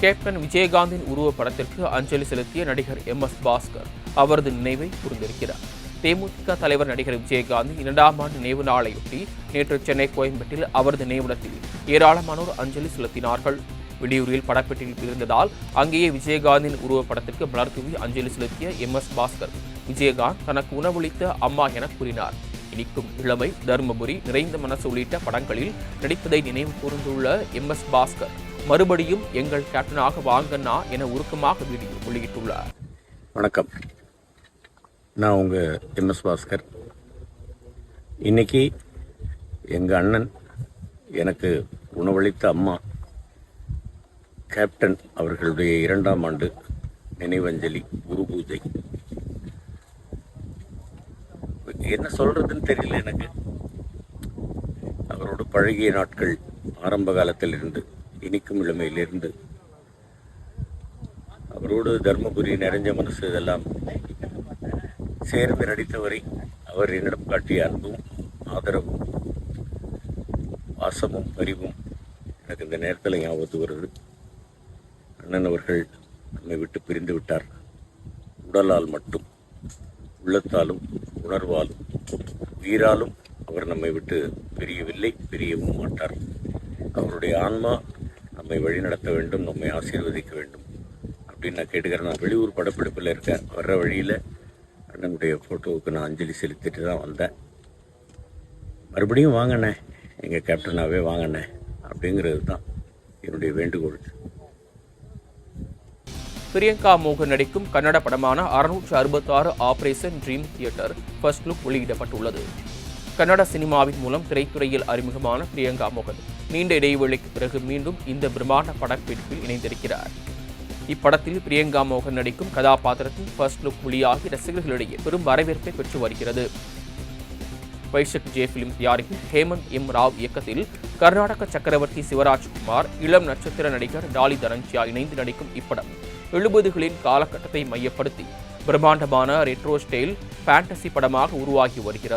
Captain விஜயகாந்தின் உருவப்படத்திற்கு அஞ்சலி செலுத்திய நடிகர் எம் எஸ் பாஸ்கர் அவரது நினைவை கூர்ந்திருக்கிறார் தேமுதிக தலைவர் நடிகர் விஜயகாந்த் இரண்டாம் ஆண்டு நினைவு நாளையொட்டி நேற்று சென்னை கோயம்பேட்டில் அவரது நினைவிடத்தில் ஏராளமானோர் அஞ்சலி செலுத்தினார்கள். வெளியூரில் படப்பெட்டியில் இருந்ததால் அங்கேயே விஜயகாந்தின் உருவப்படத்திற்கு மலர் தூவி அஞ்சலி செலுத்திய எம் எஸ் பாஸ்கர் விஜயகாந்த் தனக்கு உணவளித்த அம்மா என கூறினார். இனிக்கும் இளமை தர்மபுரி நிறைந்த மனசு உள்ளிட்ட படங்களில் நடிப்பதை நினைவு கூர்ந்துள்ள எம் எஸ் பாஸ்கர் மறுபடியும் எங்கள் கேப்டனாக வாங்கண்ணா என உருக்கமாக வீடியோ வெளியிட்டுள்ளார். வணக்கம். நான் உங்கள் எம்எஸ் பாஸ்கர். இன்னைக்கு எங்கள் அண்ணன் எனக்கு உணவளித்த அம்மா கேப்டன் அவர்களுடைய இரண்டாம் ஆண்டு நினைவஞ்சலி குரு பூஜை. என்ன சொல்றதுன்னு தெரியல எனக்கு. அவரோடு பழகிய நாட்கள் ஆரம்ப காலத்திலிருந்து இனிக்கும் இளமையிலிருந்து அவரோடு தர்மபுரி நிறைஞ்ச மனசு இதெல்லாம் சேர்ந்து நடித்தவரை அவர் என்னிடம் காட்டிய அன்பும் ஆதரவும் வாசமும் அறிவும் எனக்கு இந்த நேரத்தில் ஞாபகத்து வருது. அண்ணன் அவர்கள் நம்மை விட்டு பிரிந்து விட்டார். உடலால் மட்டும் உள்ளத்தாலும் உணர்வாலும் உயிராலும் அவர் நம்மை விட்டு பிரியவில்லை பிரியவும் மாட்டார். அவருடைய ஆன்மா நம்மை வழிநடத்த வேண்டும் நம்மை ஆசீர்வதிக்க வேண்டும் அப்படின்னு நான் கேட்டுக்கிறேன். நான் வெளியூர் படப்பிடிப்பில் இருக்கேன். வர்ற வழியில் அண்ணனுடைய ஃபோட்டோவுக்கு நான் அஞ்சலி செலுத்திட்டு தான் வந்தேன். மறுபடியும் வாங்கினேன் எங்கள் கேப்டனாகவே வாங்கினேன் அப்படிங்கிறது தான் என்னுடைய வேண்டுகோள். பிரியங்கா மோகன் நடிக்கும் கன்னட படமான அறுநூற்று அறுபத்தாறு Operation Dream Theatre first look வெளியிடப்பட்டுள்ளது. கன்னட சினிமாவின் மூலம் திரைத்துறையில் அறிமுகமான பிரியங்கா மோகன். நீண்ட இடைவெளிக்கு பிறகு மீண்டும் இந்த பிரம்மாண்ட படப்பிடிப்பில் இணைந்திருக்கிறார். இப்படத்தில் பிரியங்கா மோகன் நடிக்கும் கதாபாத்திரத்தின் ஃபர்ஸ்ட் லுக் வெளியாகி ரசிகர்களிடையே பெரும் வரவேற்பை பெற்று வருகிறது. வைஷக் ஜே பிலிம் தயாரிப்பில் ஹேமந்த் எம் ராவ் இயக்கத்தில் கர்நாடக சக்கரவர்த்தி சிவராஜ்குமார் இளம் நட்சத்திர நடிகர் டாலி தனஞ்சியா இணைந்து நடிக்கும் இப்படம் எழுபதுகளின் காலகட்டத்தை மையப்படுத்தி பிரம்மாண்டமான ரெட்ரோ ஸ்டைல் ஃபேண்டசி படமாக உருவாகி வருகிறது.